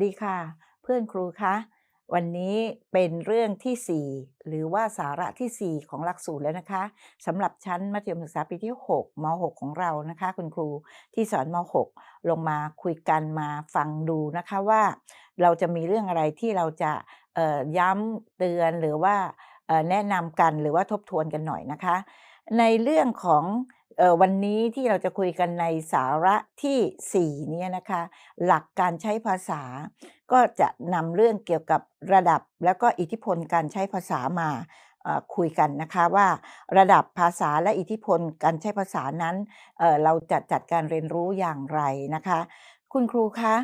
สวัสดีค่ะ เพื่อนครูคะวันนี้เป็นเรื่องที่ 4 หรือว่าสาระทีสี่ 4 ของหลักสูตรแล้วนะคะสำหรับชั้นมัธยมศึกษาปีที่6ม6ของเรานะคะ คุณครูที่สอนม6ลงมาคุยกันมาฟังดูนะคะว่า เราจะมีเรื่องอะไรที่เราจะย้ำเตือนหรือว่าแนะนำกันหรือว่าทบทวนกันหน่อยนะคะ ในเรื่องของ วันนี้ที่เราจะคุยกันในสาระที่ 4 เนี่ยนะคะ หลักการใช้ภาษา ก็จะนำเรื่องเกี่ยวกับระดับแล้วก็อิทธิพลการใช้ภาษามาคุยกันนะคะว่าระดับภาษาและอิทธิพลการใช้ภาษานั้นเเราจะจัดการเรียนรู้อย่างไรนะคะ คุณครูคะ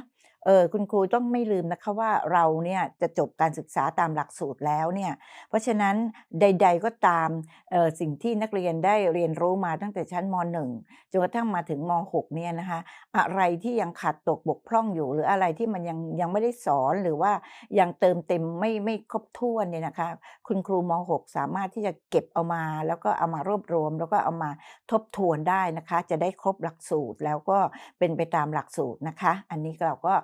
เออคุณครูต้องไม่ลืมนะคะว่าเราเนี่ยจะจบการศึกษาตามหลักสูตรแล้วเนี่ยเพราะฉะนั้นใด ๆก็ตามออสิ่งที่นักเรียนได้เรียนรู้มาตั้งแต่ชั้นม .1 จนกระทั่งมาถึงม .6 เนี่ยนะคะอะไรที่ยังขาดตกบกพร่องอยู่ หรืออะไรที่มันยังยังไม่ได้สอนหรือว่ายังเติมเต็มไม่ไม่ครบถ้วนเนี่ยนะคะคุณครูม .6 สามารถที่จะเก็บเอามา แล้วก็เอามารวบรวม แล้วก็เอามาทบทวนได้นะคะ จะได้ครบหลักสูตรแล้วก็เป็นไปตามหลักสูตรนะคะ อันนี้เราก็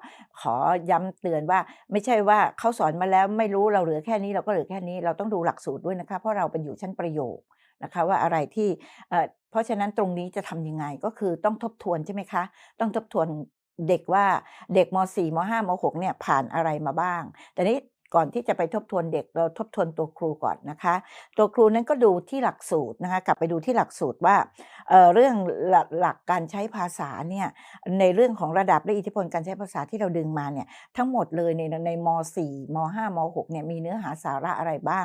ขอย้ำเตือนว่าไม่ใช่ว่าเขาสอนมาแล้วไม่รู้เราเหลือแค่นี้เราก็เหลือแค่นี้เราต้องดูหลักสูตรด้วยนะคะเพราะเราเป็นอยู่ชั้นประโยคนะคะว่าอะไรที่เพราะฉะนั้นตรงนี้จะทำยังไงก็คือต้องทบทวนใช่ไหมคะ ต้องทบทวนเด็กว่าเด็กม .4 ม .5 ม .6 เนี่ยผ่านอะไรมาบ้าง แต่นี้ ก่อนที่จะไปทบทวนเด็กเราทบทวนตัวครูก่อนนะคะ ตัวครูนั้นก็ดูที่หลักสูตรนะคะกลับไปดูที่หลักสูตรว่าเเรื่องหลักหลักการใช้ภาษาเนี่ยในเรื่องของระดับและอิทธิพลการใช้ภาษาที่เราดึงมาเนี่ยทั้งหมดเลยในในม .4 ม .5 ม .6 เนี่ยมีเนื้อหาสาระอะไรบ้าง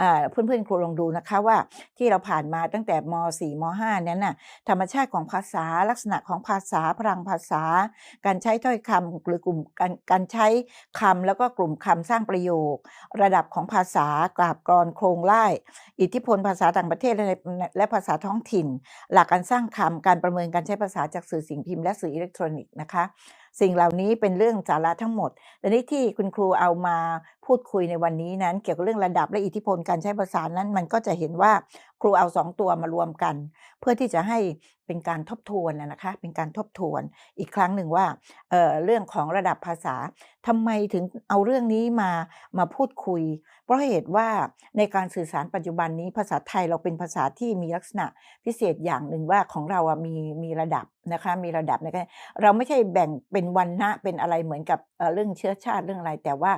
อ่าเพื่อนๆครูลองดูนะคะว่าที่เราผ่านมาตั้งแต่ม .4 ม .5 นั้นน่ะธรรมชาติของภาษาลักษณะของภาษาพลังภาษา การใช้ถ้อยคำหรือกลุ่มการการใช้คำแล้วก็กลุ่มคำสร้างประโยค ระดับของภาษากราบกรอนโครงไล่อิทธิพลภาษาต่างประเทศและและภาษาท้องถิ่น หลักการสร้างคำการประเมินการใช้ภาษาจากสื่อสิ่งพิมพ์และสื่ออิเล็กทรอนิกส์นะคะ สิ่งเหล่านี้เป็นเรื่องสาระทั้งหมดแต่นี้ที่คุณครูเอามาพูดคุยในวันนี้นั้น เกี่ยวกับเรื่องระดับและอิทธิพลการใช้ภาษานั้นมันก็จะเห็นว่าครูเอาสองตัวมารวมกัน เพื่อที่จะให้เป็นการทบทวนนะคะ เป็นการทบทวนอีกครั้งหนึ่งว่าเเรื่องของระดับภาษาทำไมถึงเอาเรื่องนี้มามาพูดคุย เพราะเหตุว่าในการสื่อสารปัจจุบันนี้ภาษาไทยเราเป็นภาษาที่มีลักษณะพิเศษอย่างหนึ่งว่าของเราอะมีมีระดับนะคะมีระดับในการเราไม่ใช่แบ่งเป็นวรรณะเป็นอะไรเหมือนกับเรื่องเชื้อชาติเรื่องอะไร แต่ว่า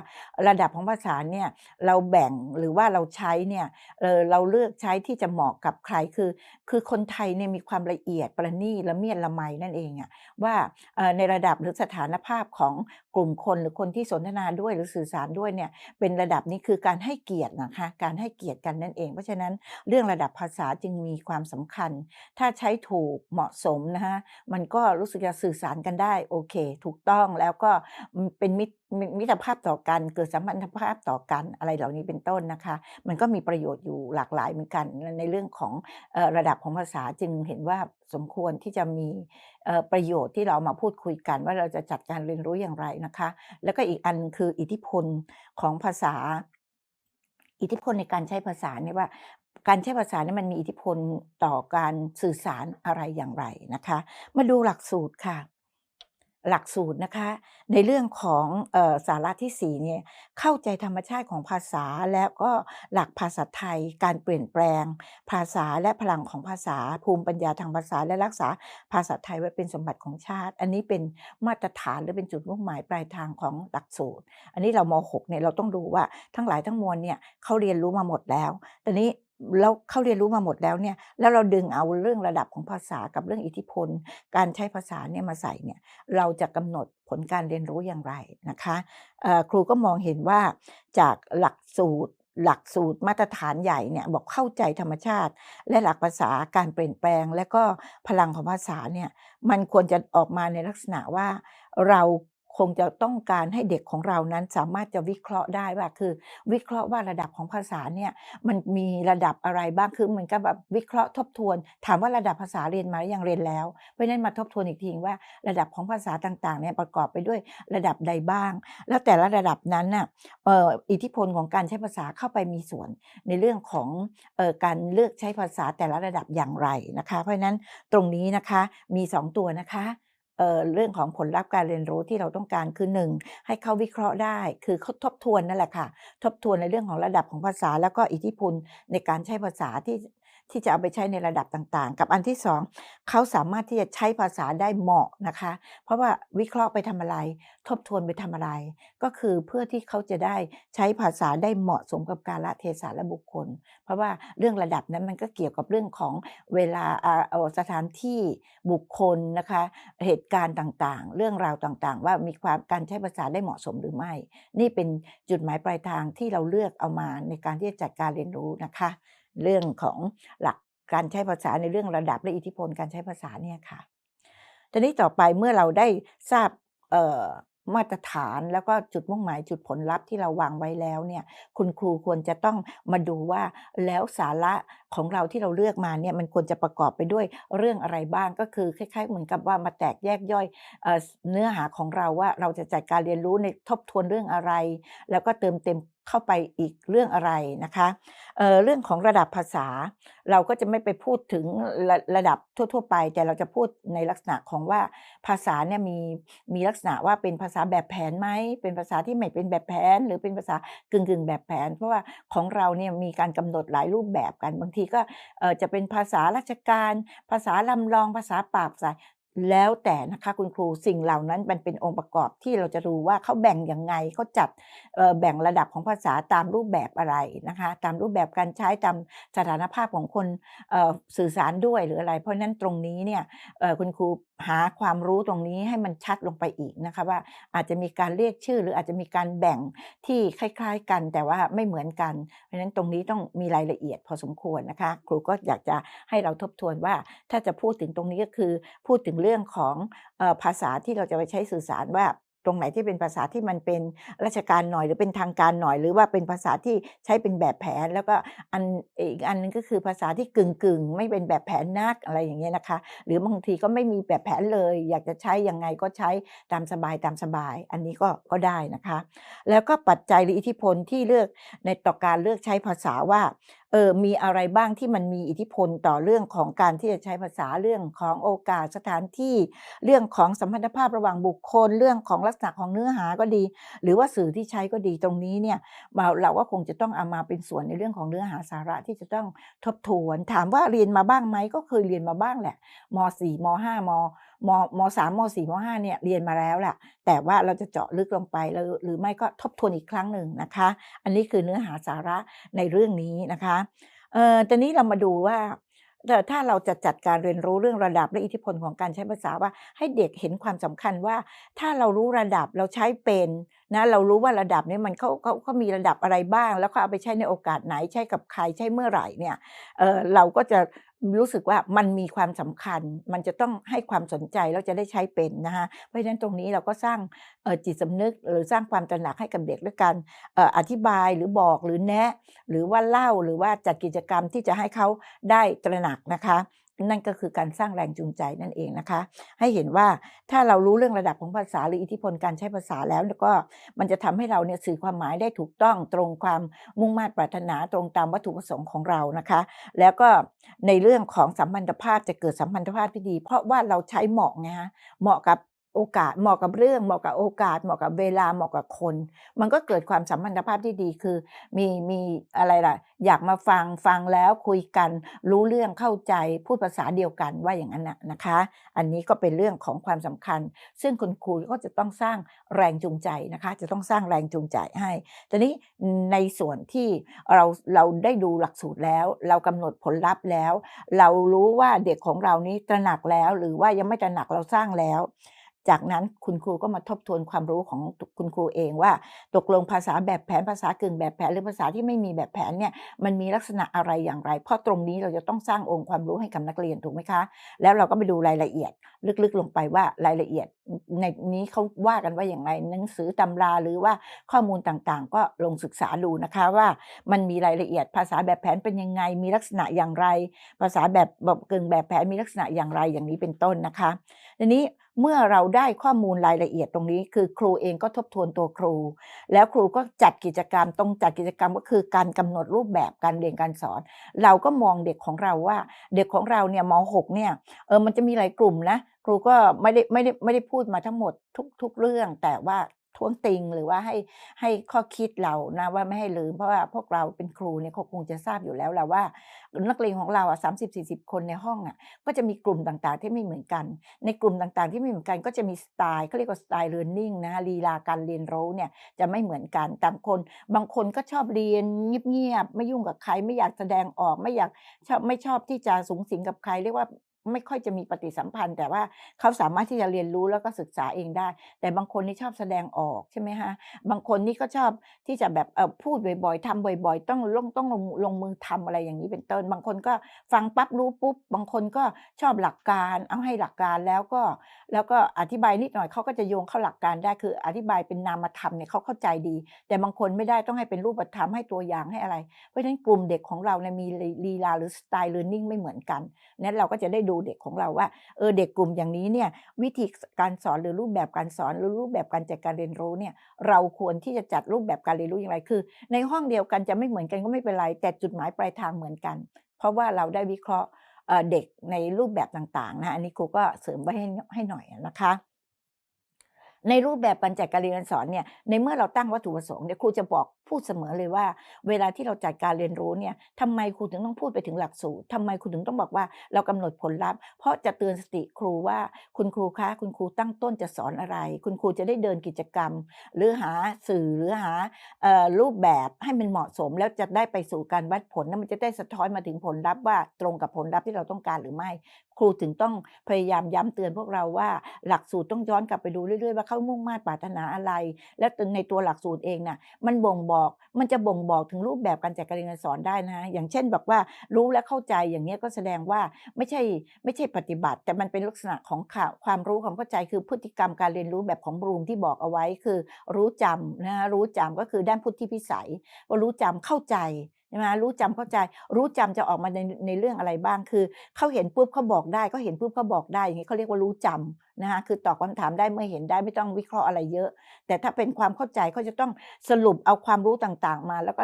ระดับของภาษาเนี่ยเราแบ่งหรือว่าเราใช้เนี่ยเราเลือกใช้ที่จะเหมาะกับใครคือ คือคนไทยเนี่ยมีความละเอียดประณีตละเมียดละไมนั่นเองอะว่าในระดับหรือสถานภาพของกลุ่มคนหรือคนที่สนทนาด้วยหรือสื่อสารด้วยเนี่ยเป็นระดับนี้คือการให้เกียรตินะคะการให้เกียรติกันนั่นเอง เพราะฉะนั้นเรื่องระดับภาษาจึงมีความสำคัญ ถ้าใช้ถูกเหมาะสมนะคะมันก็รู้สึกจะสื่อสารกันได้โอเค ถูกต้องแล้วก็เป็นมิตรมิตรภาพต่อกันเกิดสัมพันธภาพต่อกันอะไรเหล่านี้เป็นต้นนะคะ มันก็มีประโยชน์อยู่หลากหลายเหมือนกัน ในเรื่องของระดับของภาษาจึงเห็นว่าสมควรที่จะมีประโยชน์ที่เรามาพูดคุยกัน ว่าเราจะจัดการเรียนรู้อย่างไรนะคะ แล้วก็อีกอันคืออิทธิพลของภาษา อิทธิพลในการใช้ภาษาเนี่ยว่า การใช้ภาษาเนี่ยมันมีอิทธิพลต่อการสื่อสารอะไรอย่างไรนะคะ มาดูหลักสูตรค่ะ หลักสูตรนะคะ ในเรื่องของออสาระที่4เนี่ยเข้าใจธรรมชาติของภาษาแล้วก็หลักภาษาไทย การเปลี่ยนแปลง ภาษาและพลังของภาษา ภูมิปัญญาทางภาษาและรักษาภาษาไทยไว้เป็นสมบัติของชาติ อันนี้เป็นมาตรฐานหรือเป็นจุดมุ่งหมายปลายทางของหลักสูตร อันนี้เราม .6 เนี่ยเราต้องดูว่าทั้งหลายทั้งมวลเนี่ยเขาเรียนรู้มาหมดแล้วแต่นี้ แล้วเขาเรียนรู้มาหมดแล้วเนี่ยแล้วเราดึงเอาเรื่องระดับของภาษากับเรื่องอิทธิพล การใช้ภาษาเนี่ยมาใส่เนี่ยเราจะกำหนดผลการเรียนรู้อย่างไรนะคะครูก็มองเห็นว่าจากหลักสูตรหลักสูตรมาตรฐานใหญ่เนี่ยบอกเข้าใจธรรมชาติ และหลักภาษาการเปลี่ยนแปลง และก็พลังของภาษาเนี่ยมันควรจะออกมาในลักษณะว่าเรา คงจะต้องการให้เด็กของเรานั้นสามารถจะวิเคราะห์ได้ว่าคือ วิเคราะห์ว่าระดับของภาษาเนี่ยมันมีระดับอะไรบ้างคือเหมือนกับแบบวิเคราะห์ทบทวน ถามว่าระดับภาษาเรียนมาหรือยังเรียนแล้วเพราะนั้นมาทบทวนอีกทีว่าระดับของภาษาต่างๆเนี่ยประกอบไปด้วยระดับใดบ้าง แล้วแต่ละระดับนั้นน่ะอิทธิพลของการใช้ภาษาเข้าไปมีส่วน ในเรื่องของออการเลือกใช้ภาษาแต่ละระดับอย่างไรนะคะ เพราะฉะนั้นตรงนี้นะคะมี 2 ตัวนะคะ เเรื่องของผลลัพธ์การเรียนรู้ที่เราต้องการคือ 1 ให้เขาวิเคราะห์ได้ คือเขาทบทวนนั่นแหละค่ะ ทบทวนในเรื่องของระดับของภาษา แล้วก็อิทธิพลในการใช้ภาษาที่ ที่จะเอาไปใช้ในระดับต่างๆ กับอันที่2เขาสามารถที่จะใช้ภาษาได้เหมาะนะคะ เพราะว่าวิเคราะห์ไปทำอะไร ทบทวนไปทำอะไร ก็คือเพื่อที่เขาจะได้ใช้ภาษาได้เหมาะสมกับกาลเทศะและบุคคล เพราะว่าเรื่องระดับนั้นมันก็เกี่ยวกับเรื่องของเวลาอ่าสถานที่บุคคลนะคะ เหตุการณ์ต่างๆ เรื่องราวต่างๆ ว่ามีความการใช้ภาษาได้เหมาะสมหรือไม่ นี่เป็นจุดหมายปลายทางที่เราเลือกเอามาในการที่จะจัดการเรียนรู้นะคะ เรื่องของหลักการใช้ภาษาในเรื่องระดับและอิทธิพลการใช้ภาษาเนี่ยค่ะทีนี้ต่อไปเมื่อเราได้ทราบมาตรฐานแล้วก็จุดมุ่งหมายจุดผลลัพธ์ที่เราวางไว้แล้วเนี่ยคุณครูควรจะต้องมาดูว่าแล้วสาระของเราที่เราเลือกมาเนี่ยมันควรจะประกอบไปด้วยเรื่องอะไรบ้างก็คือคล้ายๆเหมือนกับว่ามาแตกแยกย่อยเอเนื้อหาของเราว่าเราจะจัดการเรียนรู้ในทบทวนเรื่องอะไร แล้วก็เติมเต็ม เข้าไปอีกเรื่องอะไรนะคะเเรื่องของระดับภาษา เราก็จะไม่ไปพูดถึงระระดับทั่ว ๆ ไป แต่เราจะพูดในลักษณะของว่าภาษาเนี่ยมีมีลักษณะว่าเป็นภาษาแบบแผนไหมเป็นภาษาที่ไม่เป็นแบบแผน หรือเป็นภาษากึ่งๆแบบแผน เพราะว่าของเราเนี่ยมีการกำหนดหลายรูปแบบกันบางทีก็จะเป็นภาษาราชการ ภาษาลำลองภาษาปราบสาย แล้วแต่นะคะคุณครูสิ่งเหล่านั้นมันเป็นองค์ประกอบที่เราจะดูว่าเขาแบ่งยังไงเขาจัดแบ่งระดับของภาษาตามรูปแบบอะไรนะคะ ตามรูปแบบการใช้ตามสถานภาพของคนสื่อสารด้วยหรืออะไร เพราะนั้นตรงนี้เนี่ยคุณครูหาความรู้ตรงนี้ให้มันชัดลงไปอีกนะคะว่าอาจจะมีการเรียกชื่อ หรืออาจจะมีการแบ่งที่คล้าย ๆ กันแต่ว่าไม่เหมือนกัน เพราะฉะนั้นตรงนี้ต้องมีรายละเอียดพอสมควรนะคะ ครูก็อยากจะให้เราทบทวนว่าถ้าจะพูดถึงตรงนี้ก็คือพูดถึงเรื่องของอภาษาที่เราจะไปใช้สื่อสารว่าตรงไหนที่เป็นภาษาที่มันเป็นราชการหน่อยหรือเป็นทางการหน่อย หรือว่าเป็นภาษาที่ใช้เป็นแบบแผน แล้วก็อันอีกอันหนึ่งก็คือภาษาที่กึ่งๆไม่เป็นแบบแผนนักอะไรอย่างเงี้ยนะคะ หรือบางทีก็ไม่มีแบบแผนเลย อยากจะใช้ยังไงก็ใช้ตามสบายๆอันนี้ก็ก็ได้นะคะ แล้วก็ปัจจัยหรืออิทธิพลที่เลือกในต่อการเลือกใช้ภาษาว่า เออมีอะไรบ้างที่มันมีอิทธิพลต่อเรื่องของการที่จะใช้ภาษาเรื่องของโอกาสสถานที่ เรื่องของสัมพันธภาพระหว่างบุคคล เรื่องของลักษณะของเนื้อหาก็ดี หรือว่าสื่อที่ใช้ก็ดีตรงนี้เนี่ยเราเราก็คงจะต้องเอามาเป็นส่วนในเรื่องของเนื้อหาสาระที่จะต้องทบทวน ถามว่าเรียนมาบ้างไหมก็เคยเรียนมาบ้างแหละม.4 ม.5 ม. ม.ม.สาม.4ม.5เนี่ยเรียนมาแล้วแหละแต่ว่าเราจะเจาะลึกลงไปหรือไม่ก็ทบทวนอีกครั้งหนึ่งนะคะ อันนี้คือเนื้อหาสาระในเรื่องนี้นะคะเอ่อตอนนี้เรามาดูว่าเอ่ถ้าเราจะจัดการเรียนรู้เรื่องระดับและอิทธิพลของการใช้ภาษาว่าให้เด็กเห็นความสำคัญว่า ถ้าเรารู้ระดับเราใช้เป็น นะเรารู้ว่าระดับนี้มันเขาเขาเขามีระดับอะไรบ้าง แล้วเขาเอาไปใช้ในโอกาสไหนใช้กับใครใช้เมื่อไหร่เนี่ยเออเราก็จะรู้สึกว่ามันมีความสำคัญ มันจะต้องให้ความสนใจแล้วจะได้ใช้เป็นนะคะเพราะฉะนั้นตรงนี้เราก็สร้างจิตสำนึกหรือสร้างความตระหนักให้กับเด็กด้วยการอออธิบายหรือบอกหรือแนะ หรือว่าเล่าหรือว่าจัดกิจกรรมที่จะให้เขาได้ตระหนักนะคะ นั่นก็คือการสร้างแรงจูงใจนั่นเองนะคะ ให้เห็นว่าถ้าเรารู้เรื่องระดับของภาษาหรืออิทธิพลการใช้ภาษาแล้วก็มันจะทำให้เราเนี่ยสื่อความหมายได้ถูกต้องตรงความมุ่งมา่ปรารถนาตรงตามวัตถุประสงค์ของเรานะคะ แล้วก็ในเรื่องของสัมพันธภาพจะเกิดสัมพันธภาพที่ดี เพราะว่าเราใช้เหมาะไงคะเหมาะกับ โอกาสเหมาะกับเรื่องเหมาะกับโอกาสเหมาะกับเวลาเหมาะกับคน มันก็เกิดความสัมพันธภาพที่ดีคือ มีมีอะไรล่ะ อยากมาฟังฟังแล้วคุยกัน รู้เรื่องเข้าใจพูดภาษาเดียวกันว่าอย่างงั้นนะนะคะ อันนี้ก็เป็นเรื่องของความสำคัญ ซึ่งคุณครูก็จะต้องสร้างแรงจูงใจนะคะ จะต้องสร้างแรงจูงใจให้ทีนี้ในส่วนที่เราเราได้ดูหลักสูตรแล้ว เรากำหนดผลลัพธ์แล้ว เรารู้ว่าเด็กของเรานี้ตระหนักแล้ว หรือว่ายังไม่ตระหนักเราสร้างแล้ว จากนั้นคุณครูก็มาทบทวนความรู้ของคุณครูเองว่า ตกลงภาษาแบบแผนภาษากึ่งแบบแผนหรือภาษาที่ไม่มีแบบแผนเนี่ยมันมีลักษณะอะไรอย่างไร เพราะตรงนี้เราจะต้องสร้างองค์ความรู้ให้กับนักเรียนถูกไหมคะ แล้วเราก็ไปดูรายละเอียด ลึกๆลงไปว่ารายละเอียด ในนี้เขาว่ากันว่าอย่างไรหนังสือตำราหรือว่าข้อมูลต่างๆ ก็ลงศึกษาดูนะคะว่ามันมีรายละเอียด ภาษาแบบแผนเป็นยังไง มีลักษณะอย่างไร ภาษาแบบแบบกึ่งแบบแผนมีลักษณะอย่างไรอย่างนี้เป็นต้นนะคะทีนี้ เมื่อเราได้ข้อมูลรายละเอียดตรงนี้ คือครูเองก็ทบทวนตัวครู แล้วครูก็จัดกิจกรรมตรงจัดกิจกรรมก็คือการกำหนดรูปแบบการเรียนการสอน เราก็มองเด็กของเราว่า เด็กของเราเนี่ยม .6 เนี่ยเออมันจะมีหลายกลุ่มนะครูก็ไม่ได้ไม่ได้ไม่ได้พูดมาทั้งหมดทุกทุกเรื่อง แต่ว่า ท้วงติงหรือว่าให้ให้ข้อคิดเรานะว่าไม่ให้ลืม เพราะว่าพวกเราเป็นครูเนี่ยเขาคงจะทราบอยู่แล้วแหละว่า นักเรียนของเราอะสามสิบสี่สิบคนในห้องอะก็จะมีกลุ่มต่างๆ ที่ไม่เหมือนกัน ในกลุ่มต่างๆ ที่ไม่เหมือนกัน ก็จะมีสไตล์เขาเรียกว่าสไตล์เรียนนิ่งนะลีลาการเรียนรู้เนี่ยจะไม่เหมือนกันต่างคน บางคนก็ชอบเรียนเงียบๆไม่ยุ่งกับใครไม่อยากแสดงออกไม่อยากชอบไม่ชอบที่จะสูงสิงกับใครเรียกว่า ไม่ค่อยจะมีปฏิสัมพันธ์ แต่ว่าเขาสามารถที่จะเรียนรู้แล้วก็ศึกษาเองได้ แต่บางคนนี่ชอบแสดงออกใช่ไหมคะบางคนนี่ก็ชอบที่จะแบบเออพูดบ่อยๆทำบ่อย ๆ ต้องลงต้องลงลงมือทำอะไรอย่างนี้เป็นต้น บางคนก็ฟังปั๊บรู้ปุ๊บ บางคนก็ชอบหลักการ เอาให้หลักการแล้วก็ แล้วก็อธิบายนิดหน่อยเขาก็จะโยงเข้าหลักการได้คืออธิบายเป็นนามธรรมเนี่ยเขาเข้าใจดี แต่บางคนไม่ได้ต้องให้เป็นรูปธรรมให้ตัวอย่างให้อะไร เพราะฉะนั้นกลุ่มเด็กของเราเนี่ยมีลีลาหรือสไตล์เรียนนิ่งไม่เหมือนกันนั้นเราก็จะได้ดููเด็กของเราว่าเออเด็กกลุ่มอย่างนี้เนี่ยวิธีการสอนหรือรูปแบบการสอนหรือรูปแบบการจัดการเรียนรู้เนี่ยเราควรที่จะจัดรูปแบบการเรียนรู้อย่างไรคือ ในห้องเดียวกันจะไม่เหมือนกันก็ไม่เป็นไร แต่จุดหมายปลายทางเหมือนกัน เพราะว่าเราได้วิเคราะห์เอ่อเด็กในรูปแบบต่างๆนะอันนี้ครูก็เสริมไว้ให้ให้หน่อยนะคะ ในรูปแบบการจัการเรียนสอนเนี่ยในเมื่อเราตั้งวัตถุประสงค์เนี่ยครูจะบอกพูดเสมอเลยว่า เวลาที่เราจัดการเรียนรู้เนี่ยทำไมครูถึงต้องพูดไปถึงหลักสูตรทำไมครูถึงต้องบอกว่าเรากำหนดผลลัพธ์ เพราะจะเตือนสติครูว่าคุณครูคะคุณครูตั้งต้นจะสอนอะไร คุณครูจะได้เดินกิจกรรม หรือหาสื่อหรือหาออรูปแบบให้มันเหมาะสม แล้วจะได้ไปสู่การวัดผลแล้วมันจะได้สะท้อนมาถึงผลลัพธ์ว่าตรงกับผลลัพธ์ที่เราต้องการหรือไม่ครูถึงต้องพยายามย้ำเตือนพวกเราว่าหลักสูตรต้องย้อนกลับไปดูเรื่อยๆ ว่าเขามุ่งมา่ปรารถนาอะไร และในตัวหลักสูตรเองน่ะมันบ่งบอกมันจะบ่งบอกถึงรูปแบบการจัดการเรียนการสอนได้นะอย่างเช่นบอกว่ารู้และเข้าใจอย่างนี้ก็แสดงว่าไม่ใช่ไม่ใช่ปฏิบัติ แต่มันเป็นลักษณะของข่าวความรู้ความเข้าใจคือพฤติกรรมการเรียนรู้แบบของบรูมที่บอกเอาไว้คือ รู้จำนะรู้จำก็คือด้านพุทธิพิสัยว่ารู้จำเข้าใจ ใช่ไหมรู้จำเข้าใจ รู้จำจะออกมาในในเรื่องอะไรบ้างคือเขาเห็นปุ๊บเขาบอกได้เขาเห็นปุ๊บเขาบอกได้ อย่างนี้เขาเรียกว่ารู้จำนะคะคือตอบคำถามได้เมื่อเห็นได้ไม่ต้องวิเคราะห์อะไรเยอะ แต่ถ้าเป็นความเข้าใจเขาจะต้องสรุปเอาความรู้ต่างๆมา แล้วก็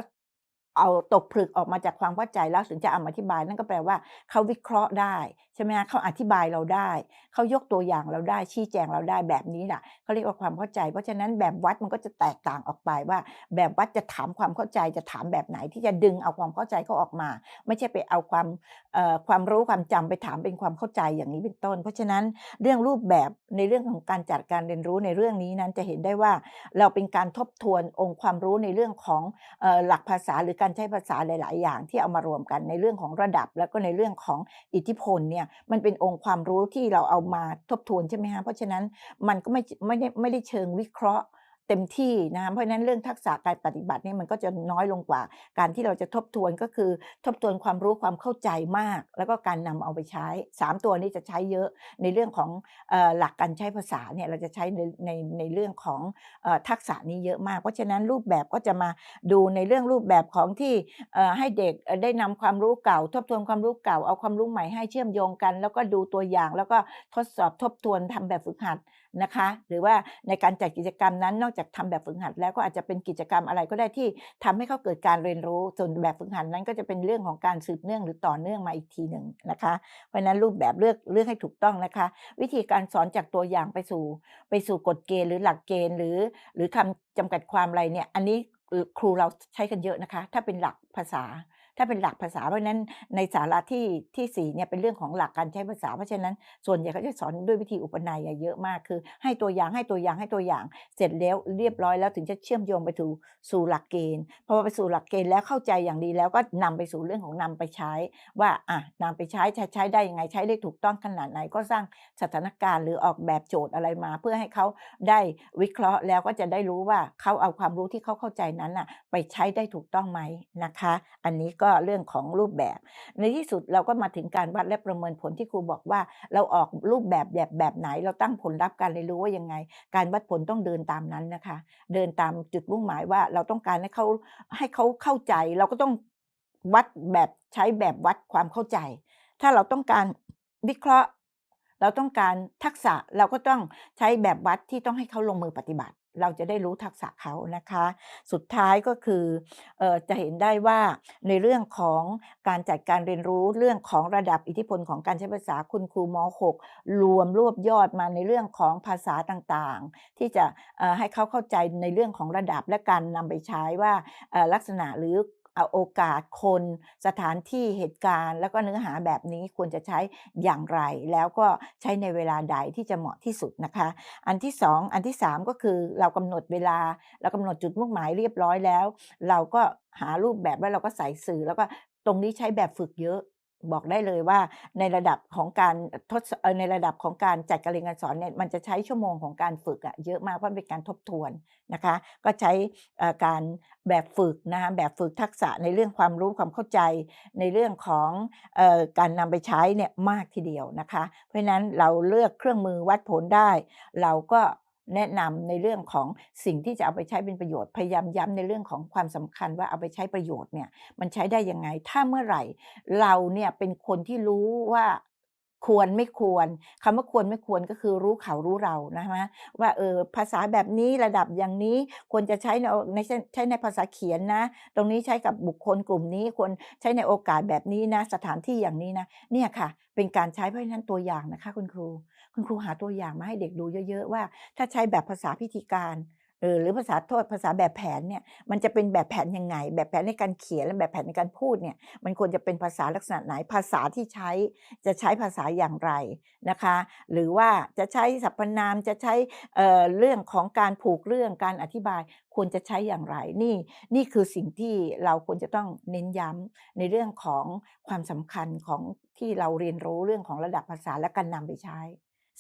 เอาตกผลึกออกมาจากความเข้าใจแล้วถึงจะเอามาอธิบาย นั่นก็แปลว่าเขาวิเคราะห์ได้ใช่ไหมคะเขาอธิบายเราได้เขายกตัวอย่างเราได้ชี้แจงเราได้แบบนี้แหละเขาเรียกว่าความเข้าใจ เพราะฉะนั้นแบบวัดมันก็จะแตกต่างออกไปว่า แบบวัดจะถามความเข้าใจจะถามแบบไหนที่จะดึงเอาความเข้าใจเขาออกมา ไม่ใช่ไปเอาความความรู้ความจำไปถามเป็นความเข้าใจอย่างนี้เป็นต้น เพราะฉะนั้นเรื่องรูปแบบในเรื่องของการจัดการเรียนรู้ในเรื่องนี้นั้นจะเห็นได้ว่าเราเป็นการทบทวนองค์ความรู้ในเรื่องของหลักภาษาหรือการการใช้ภาษาหลาย ๆ อย่างที่เอามารวมกันในเรื่องของระดับ แล้วก็ในเรื่องของอิทธิพลเนี่ยมันเป็นองค์ความรู้ที่เราเอามาทบทวนใช่ไหมฮะเพราะฉะนั้นมันก็ไม่ไม่ได้ไม่ได้เชิงวิเคราะห์ เต็มที่นะคะเพราะฉะนั้นเรื่องทักษะการปฏิบัตินี่มันก็จะน้อยลงกว่า การที่เราจะทบทวนก็คือทบทวนความรู้ความเข้าใจมาก แล้วก็การนำเอาไปใช้ 3 ตัวนี้จะใช้เยอะในเรื่องของอหลักการใช้ภาษาเนี่ยเราจะใช้ในในในเรื่องของอทักษะนี้เยอะมาก เพราะฉะนั้นรูปแบบก็จะมาดูในเรื่องรูปแบบของที่ให้เด็กได้นำความรู้เก่า ทบทวนความรู้เก่าเอาความรู้ใหม่ให้เชื่อมโยงกัน แล้วก็ดูตัวอย่างแล้วก็ทดสอบทบทวนทำแบบฝึกหัดนะคะ หรือว่าในการจัดกิจกรรมนั้นนอกจากทำแบบฝึกหัดแล้วก็อาจจะเป็นกิจกรรมอะไรก็ได้ที่ทำให้เขาเกิดการเรียนรู้ส่วนแบบฝึกหัดนั้นก็จะเป็นเรื่องของการสืบเนื่องหรือต่อเนื่องมาอีกทีหนึ่งนะคะ เพราะฉะนั้นรูปแบบเลือกเลือกให้ถูกต้องนะคะ วิธีการสอนจากตัวอย่างไปสู่ ไปสู่กฎเกณฑ์หรือหลักเกณฑ์หรือ หรือคำจำกัดความอะไรเนี่ยอันนี้ครูเราใช้กันเยอะนะคะ ถ้าเป็นหลักภาษา ถ้าเป็นหลักภาษาเพราะฉะนั้นในสาระที่ที่สี่เนี่ยเป็นเรื่องของหลักการใช้ภาษา เพราะฉะนั้นส่วนใหญ่เขาจะสอนด้วยวิธีอุปนัยเยอะมากคือ ให้ตัวอย่างให้ตัวอย่างให้ตัวอย่าง เสร็จแล้วเรียบร้อยแล้วถึงจะเชื่อมโยงไปถูสู่หลักเกณฑ์พอไปสู่หลักเกณฑ์แล้วเข้าใจอย่างดีแล้วก็นำไปสู่เรื่องของนำไปใช้ ว่าอะนำไปใช้ใช้ใช้ได้ยังไงใช้ได้ถูกต้องขนาดไหนก็สร้างสถานการณ์หรือออกแบบโจทย์อะไรมา เพื่อให้เขาได้วิเคราะห์แล้วก็จะได้รู้ว่าเขาเอาความรู้ที่เขาเข้าใจนั้นน่ะไปใช้ได้ถูกต้องไหมนะคะ อันนี้ก็เรื่องของรูปแบบ ในที่สุดเราก็มาถึงการวัดและประเมินผลที่ครูบอกว่า เราออกรูปแบบแบบแบบไหน เราตั้งผลลัพธ์การเรียนรู้ว่ายังไง การวัดผลต้องเดินตามนั้นนะคะ เดินตามจุดมุ่งหมายว่าเราต้องการให้เขาให้เขาเข้าใจ เราก็ต้องวัดแบบใช้แบบวัดความเข้าใจ ถ้าเราต้องการวิเคราะห์ เราต้องการทักษะเราก็ต้องใช้แบบวัดที่ต้องให้เขาลงมือปฏิบัติ เราจะได้รู้ทักษะเขานะคะ สุดท้ายก็คือออจะเห็นได้ว่าในเรื่องของการจัดการเรียนรู้เรื่องของระดับอิทธิพลของการใช้ภาษาคุณครูม .6 รวมรวบยอดมาในเรื่องของภาษาต่างๆ ที่จะให้เขาเข้าใจในเรื่องของระดับและการนำไปใช้ว่าลักษณะหรือ เอาโอกาสคนสถานที่เหตุการณ์ แล้วก็เนื้อหาแบบนี้ควรจะใช้อย่างไร แล้วก็ใช้ในเวลาใดที่จะเหมาะที่สุดนะคะ อันที่สองอันที่สามก็คือเรากำหนดเวลา เรากำหนดจุดมุ่งหมายเรียบร้อยแล้ว เราก็หารูปแบบแล้วเราก็ใส่สื่อแล้วก็ตรงนี้ใช้แบบฝึกเยอะ บอกได้เลยว่าในระดับของการทดในระดับของการจัดการเรียนการสอนเนี่ยมันจะใช้ชั่วโมงของการฝึกอะเยอะมากเพราะเป็นการทบทวนนะคะ ก็ใช้การแบบฝึกนะคะแบบฝึกทักษะในเรื่องความรู้ความเข้าใจในเรื่องของอการนำไปใช้เนี่ยมากทีเดียวนะคะ เพราะฉะนั้นเราเลือกเครื่องมือวัดผลได้ เราก็ แนะนำในเรื่องของสิ่งที่จะเอาไปใช้เป็นประโยชน์ พยายามย้ำในเรื่องของความสำคัญว่าเอาไปใช้ประโยชน์เนี่ยมันใช้ได้ยังไง ถ้าเมื่อไหร่ เราเนี่ยเป็นคนที่รู้ว่าควรไม่ควรคำว่าควรไม่ควรก็คือรู้เขารู้เรานะคะว่าเออภาษาแบบนี้ระดับอย่างนี้ควรจะใช้ในในใช้ใช้ในภาษาเขียนนะ ตรงนี้ใช้กับบุคคลกลุ่มนี้ควรใช้ในโอกาสแบบนี้นะ สถานที่อย่างนี้นะ เนี่ยค่ะ เป็นการใช้เพราะฉะนั้นตัวอย่างนะคะคุณครู คุณครูหาตัวอย่างมาให้เด็กดูเยอะ ๆ ว่า ถ้าใช้แบบภาษาพิธีการเออหรือภาษาโทษภาษาแบบแผนเนี่ยมันจะเป็นแบบแผนยังไง แบบแผนในการเขียนและแบบแผนในการพูดเนี่ยมันควรจะเป็นภาษาลักษณะไหนภาษาที่ใช้จะใช้ภาษาอย่างไรนะคะ หรือว่าจะใช้สรรพนามจะใช้เอ่อเรื่องของการผูกเรื่องการอธิบายควรจะใช้อย่างไรนี่นี่คือสิ่งที่เราควรจะต้องเน้นย้ำในเรื่องของความสำคัญของที่เราเรียนรู้เรื่องของระดับภาษาและการนำไปใช้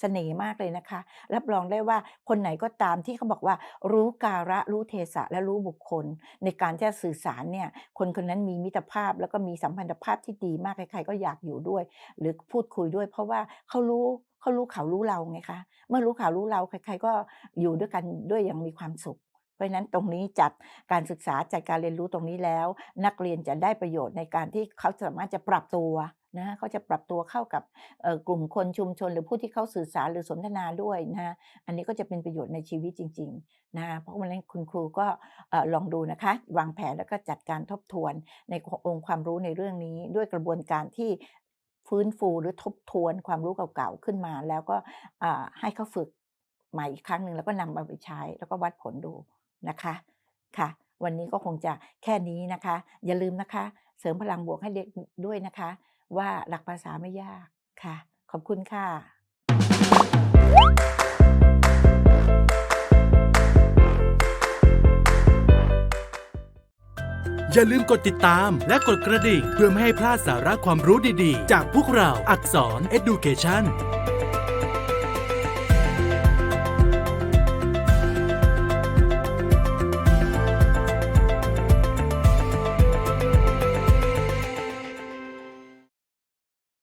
สน่ห์มากเลยนะคะ รับรองได้ว่าคนไหนก็ตามที่เขาบอกว่า รู้กาละรู้เทศะและรู้บุคคล ในการที่จะสื่อสารเนี่ยคนคนนั้นมีมิตรภาพแล้วก็มีสัมพันธภาพที่ดีมากใครๆก็อยากอยู่ด้วย หรือพูดคุยด้วย เพราะว่าเขารู้เขารู้เขารู้เราไงคะเมื่อรู้เขารู้เราใคร ๆ ก็อยู่ด้วยกันด้วยอย่างมีความสุขเพราะฉะนั้นตรงนี้จัดการศึกษาจัดการเรียนรู้ตรงนี้แล้ว นักเรียนจะได้ประโยชน์ในการที่เขาสามารถจะปรับตัว นะเขาจะปรับตัวเข้ากับกลุ่มคนชุมชน หรือผู้ที่เขาสื่อสารหรือสนทนาด้วยนะคะอันนี้ก็จะเป็นประโยชน์ในชีวิตจริงๆนะคะเพราะวันนั้นคุณครูก็ลองดูนะคะ วางแผนแล้วก็จัดการทบทวนในองค์ความรู้ในเรื่องนี้ ด้วยกระบวนการที่ฟื้นฟูหรือทบทวนความรู้เก่าๆขึ้นมา แล้วก็ให้เขาฝึกใหม่อีกครั้งหนึ่งแล้วก็นำมาไปใช้ แล้วก็วัดผลดูนะคะค่ะ วันนี้ก็คงจะแค่นี้นะคะ อย่าลืมนะคะ เสริมพลังบวกให้เด็กด้วยนะคะ ว่าหลักภาษาไม่ยากค่ะ ขอบคุณค่ะ อย่าลืมกดติดตามและกดกระดิ่ง เพื่อไม่ให้พลาดสาระความรู้ดีๆ จากพวกเราอักษร Education